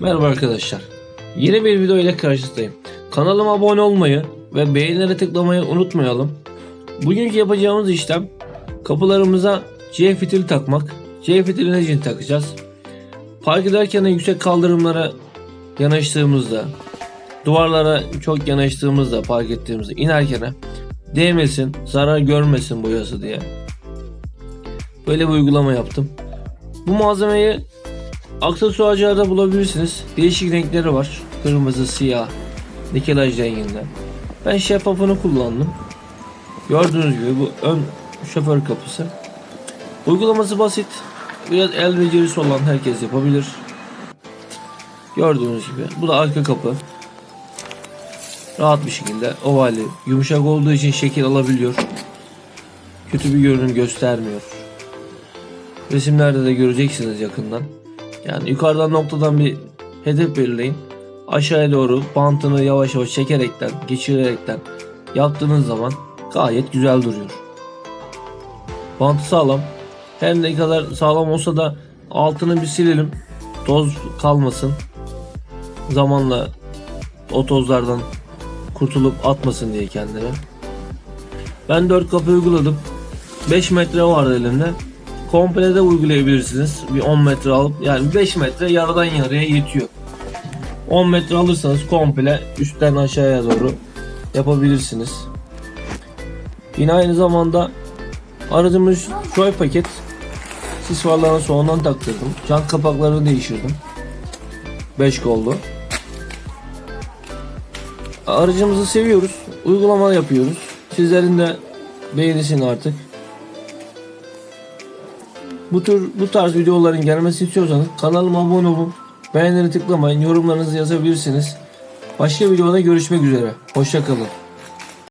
Merhaba arkadaşlar. Yeni bir video ile karşınızdayım. Kanalıma abone olmayı ve beğenilere tıklamayı unutmayalım. Bugünkü yapacağımız işlem kapılarımıza C fitili takmak. C fitilini için takacağız. Park ederken de yüksek kaldırımlara yanaştığımızda, duvarlara çok yanaştığımızda, park ettiğimizde inerken değmesin, zarar görmesin boyası diye. Böyle bir uygulama yaptım. Bu malzemeyi Aksesuarcılarda bulabilirsiniz. Değişik renkleri var. Kırmızı, siyah, nikelaj renginde. Ben şeffafını kullandım. Gördüğünüz gibi bu ön şoför kapısı. Uygulaması basit. Biraz el becerisi olan herkes yapabilir. Gördüğünüz gibi. Bu da arka kapı. Rahat bir şekilde ovali. Yumuşak olduğu için şekil alabiliyor. Kötü bir görünüm göstermiyor. Resimlerde de göreceksiniz yakından. Yani yukarıdan noktadan bir hedef belirleyin. Aşağıya doğru bantını yavaş yavaş çekerekten, geçirerekten yaptığınız zaman gayet güzel duruyor. Bantı sağlam. Her ne kadar sağlam olsa da altını bir silelim. Toz kalmasın. Zamanla o tozlardan kurtulup atmasın diye kendine. Ben 4 kapı uyguladım. 5 metre vardı elimde. Komple de uygulayabilirsiniz. Bir 10 metre alıp yani 5 metre yarıdan yarıya yetiyor. 10 metre alırsanız komple üstten aşağıya doğru yapabilirsiniz. Yine aynı zamanda aracımız joy paket sis farlarını sonundan taktırdım. Can kapaklarını değiştirdim. 5 kollu. Aracımızı seviyoruz. Uygulama yapıyoruz. Sizlerin de beğenisini artık. Bu tür bu tarz videoların gelmesini istiyorsanız kanalıma abone olun. Beğenleri tıklamayın. Yorumlarınızı yazabilirsiniz. Başka videoda görüşmek üzere. Hoşçakalın.